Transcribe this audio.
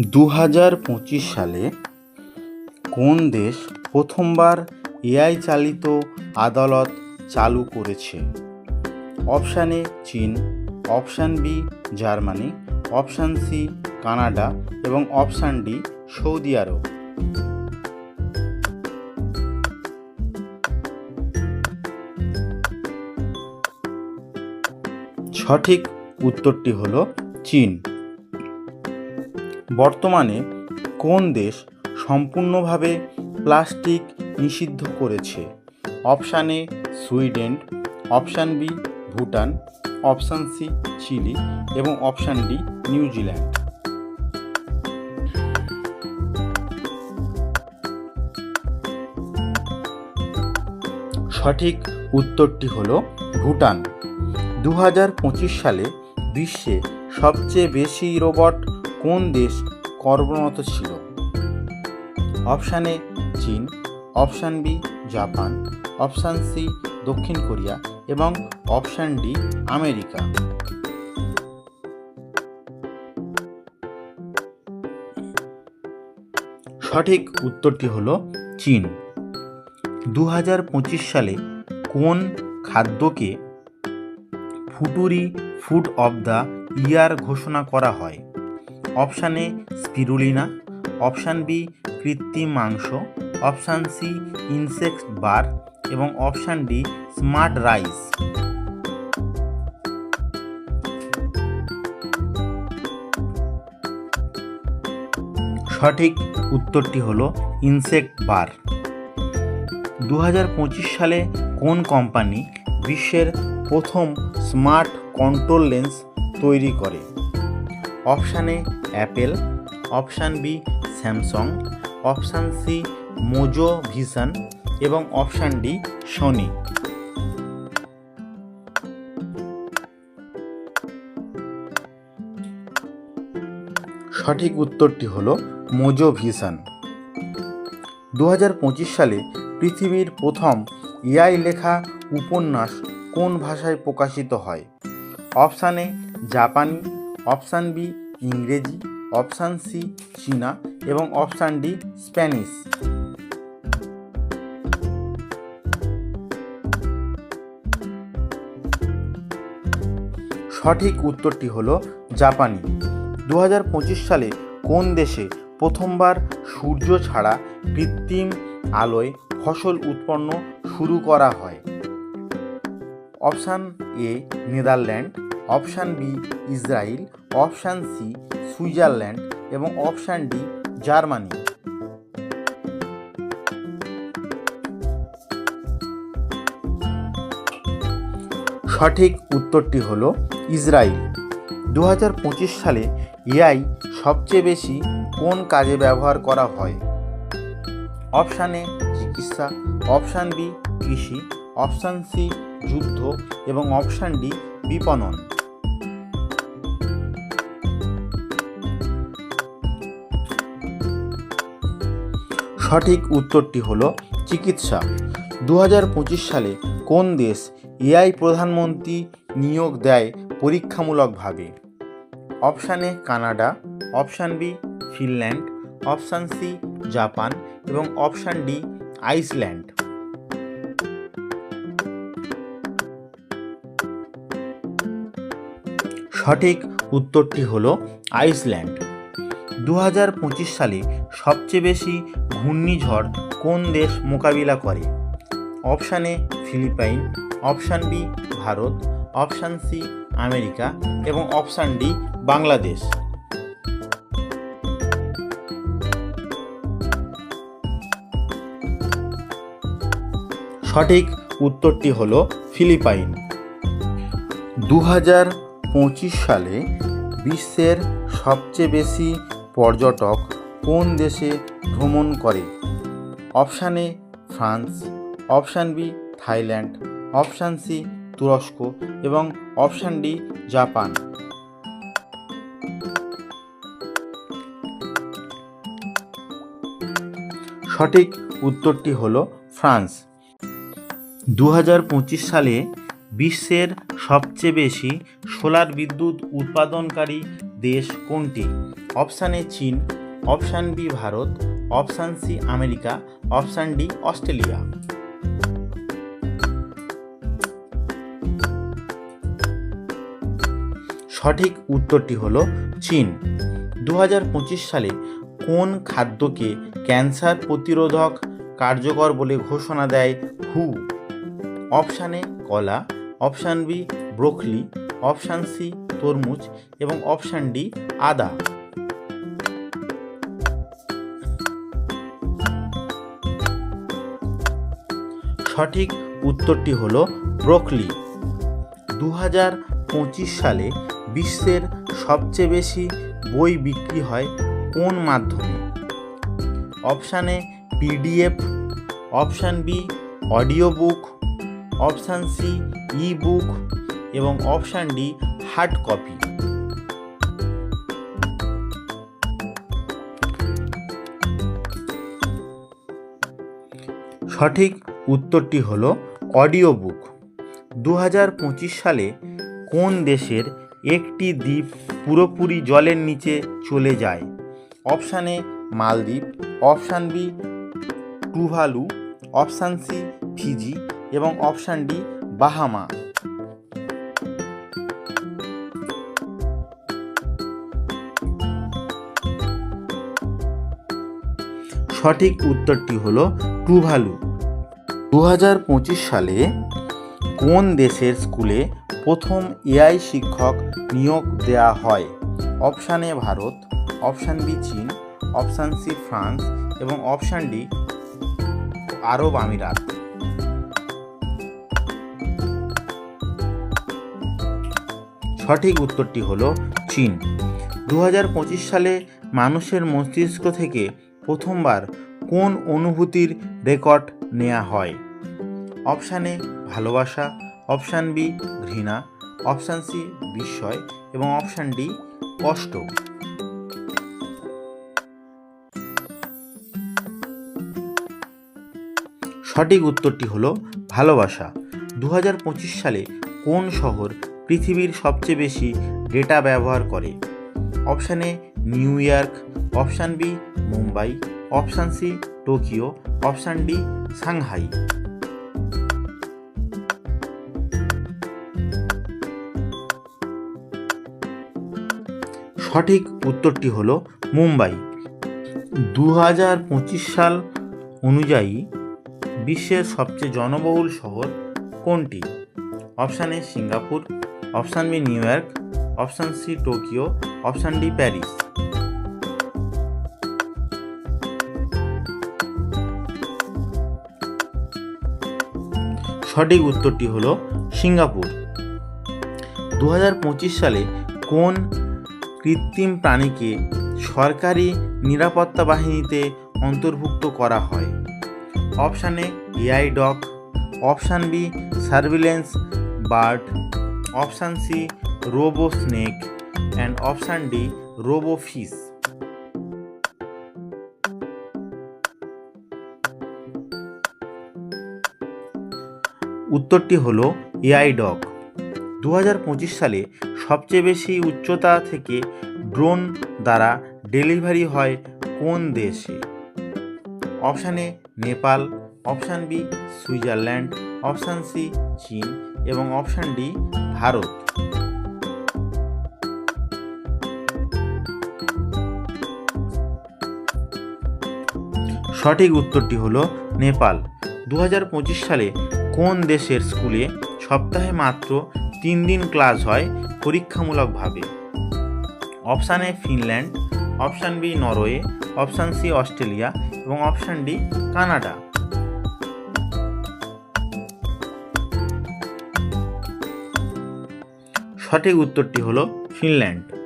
দু হাজার পঁচিশ সালে কোন দেশ প্রথমবার এআই চালিত আদালত চালু করেছে? অপশান এ চীন, option B Germany, option C Canada এবং অপশান ডি সৌদি আরব। সঠিক উত্তরটি হলো চীন। বর্তমানে কোন দেশ সম্পূর্ণভাবে প্লাস্টিক নিষিদ্ধ করেছে? Option A, Sweden, option B, Bhutan, option C, Chile এবং অপশান ডি নিউজিল্যান্ড সঠিক উত্তরটি হল ভুটান। দু হাজার পঁচিশ সালে বিশ্বে সবচেয়ে বেশি রোবট কোন দেশ কর্মরত ছিল? অপশান এ চীন, option B Japan, option C দক্ষিণ কোরিয়া এবং অপশান ডি আমেরিকা। সঠিক উত্তরটি হলো চীন। দু হাজার পঁচিশ সালে কোন খাদ্যকে ফুটুরি ফুড অব দ্য ইয়ার ঘোষণা করা হয়? Option A spirulina, option B কৃত্রিম মাংস অপশান সি ইনসেক্ট বার এবং অপশান ডি স্মার্ট রাইস সঠিক উত্তরটি হল ইনসেক্ট বার দু হাজার পঁচিশ সালে কোন কোম্পানি বিশ্বের প্রথম স্মার্ট কন্ট্রোল লেন্স তৈরি করে? Option Apple, option B Samsung, option C Mojo Vision এবং অপশান ডি সোনি। সঠিক উত্তরটি হল মোজো ভিশন। দু হাজার পঁচিশ সালে পৃথিবীর প্রথম এআই লেখা উপন্যাস কোন ভাষায় প্রকাশিত হয়? অপশান এ জাপানি, অপশান বি ইংরেজি, অপশান সি চীনা এবং অপশান ডি স্প্যানিশ। সঠিক উত্তরটি হল জাপানি। দু হাজার পঁচিশ সালে কোন দেশে প্রথমবার সূর্য ছাড়া কৃত্রিম আলোয় ফসল উৎপন্ন শুরু করা হয়? Option A, Netherland option B Israel option C, Switzerland এবং অপশান ডি, জার্মানি। সঠিক উত্তরটি হলো ইসরায়েল দু হাজার পঁচিশ সালে এআই সবচেয়ে বেশি কোন কাজে ব্যবহার করা হয়? অপশান এ, চিকিৎসা, অপশান বি, কৃষি, অপশান সি, যুদ্ধ এবং অপশান ডি, বিপণন। সঠিক উত্তরটি হলো চিকিৎসা। দু হাজার পঁচিশ সালে কোন দেশ এআই প্রধানমন্ত্রী নিয়োগ দেয় পরীক্ষামূলকভাবে? Option A Canada, option B Finland, option C Japan এবং অপশান ডি আইসল্যান্ড। সঠিক উত্তরটি হল আইসল্যান্ড। দু হাজার পঁচিশ সালে সবচেয়ে বেশি ঘূর্ণিঝড় কোন দেশ মোকাবিলা করে? Option A Philippine, option B Bharat, option C America এবং অপশান ডি বাংলাদেশ। সঠিক উত্তরটি হল ফিলিপাইন। দু হাজার পঁচিশ সালে বিশ্বের সবচেয়ে বেশি পর্যটক কোন দেশে ভ্রমণ করে? Option A, France, option B, Thailand, option C, তুরস্ক এবং অপশান ডি, জাপান। সঠিক উত্তরটি হলো ফ্রান্স। দু হাজার পঁচিশ সালে বিশ্বের সবচেয়ে বেশি সোলার বিদ্যুৎ উৎপাদনকারী দেশ কোনটি? অপশানে চীন option B Bharat, option C America, option D Australia. সঠিক উত্তরটি হল চীন। দু হাজার পঁচিশ সালে কোন খাদ্যকে ক্যান্সার প্রতিরোধক কার্যকর বলে ঘোষণা দেয় হু? অপশানে কলা, option B broccoli, option C তরমুজ এবং অপশান ডি আদা। সঠিক উত্তরটি হল ব্রোকলি। দু হাজার পঁচিশ সালে বিশ্বের সবচেয়ে বেশি বই বিক্রি হয় কোন মাধ্যমে? Option PDF, option B audio book option C ebook এবং অপশান ডি হার্ড কপি। সঠিক উত্তরটি হলো অডিও বুক। দু হাজার পঁচিশ সালে কোন দেশের একটি দ্বীপ পুরোপুরি জলের নিচে চলে যায়? অপশান এ মালদ্বীপ, option B Tuvalu, option C Fiji এবং অপশান ডি বাহামা। সঠিক উত্তরটি হলো টুভালু। দু হাজার পঁচিশ সালে কোন দেশের স্কুলে প্রথম এআই শিক্ষক নিয়োগ দেওয়া হয়? Option A Bharat, option B চীন, অপশান সি ফ্রান্স এবং অপশান ডি আরব আমিরাত। সঠিক উত্তরটি হলো চীন। দু হাজার পঁচিশ সালে মানুষের মস্তিষ্ক থেকে প্রথমবার কোন অনুভূতির রেকর্ড নেওয়া হয়? অপশান এ ভালোবাসা, অপশান বি ঘৃণা, অপশান সি বিস্ময় এবং অপশান ডি কষ্ট। সঠিক উত্তরটি হলো ভালোবাসা। দু হাজার পঁচিশ সালে কোন শহর পৃথিবীর সবচেয়ে বেশি ডেটা ব্যবহার করে? Option A New York, option B Mumbai option C Tokyo option D Shanghai. সঠিক উত্তরটি হল মুম্বাই। দু হাজার পঁচিশ সাল অনুযায়ী বিশ্বের সবচেয়ে জনবহুল শহর কোনটি? Option A Singapore option B New York option C Tokyo option D Paris. সঠিক উত্তরটি হল সিঙ্গাপুর। দু হাজার পঁচিশ সালে কোন কৃত্রিম প্রাণীকে সরকারি নিরাপত্তা বাহিনীতে অন্তর্ভুক্ত করা হয়? Option A, AI dog, option B, surveillance bird, option C, robo snake, and option D, robo fish. উত্তরটি হলো এআই ডগ। দু হাজার পঁচিশ সালে সবচেয়ে বেশি উচ্চতা থেকে ড্রোন দ্বারা ডেলিভারি হয় কোন দেশে? Option A Nepal, option B Switzerland, option C চীন এবং অপশান ডি ভারত। সঠিক উত্তরটি হলো নেপাল। দু হাজার পঁচিশ সালে কোন দেশের স্কুলে সপ্তাহে মাত্র তিন দিন ক্লাস হয় পরীক্ষামূলকভাবে? Option A Finland, option B Norway, option C Australia এবং অপশান ডি কানাডা। সঠিক উত্তরটি হলো ফিনল্যান্ড।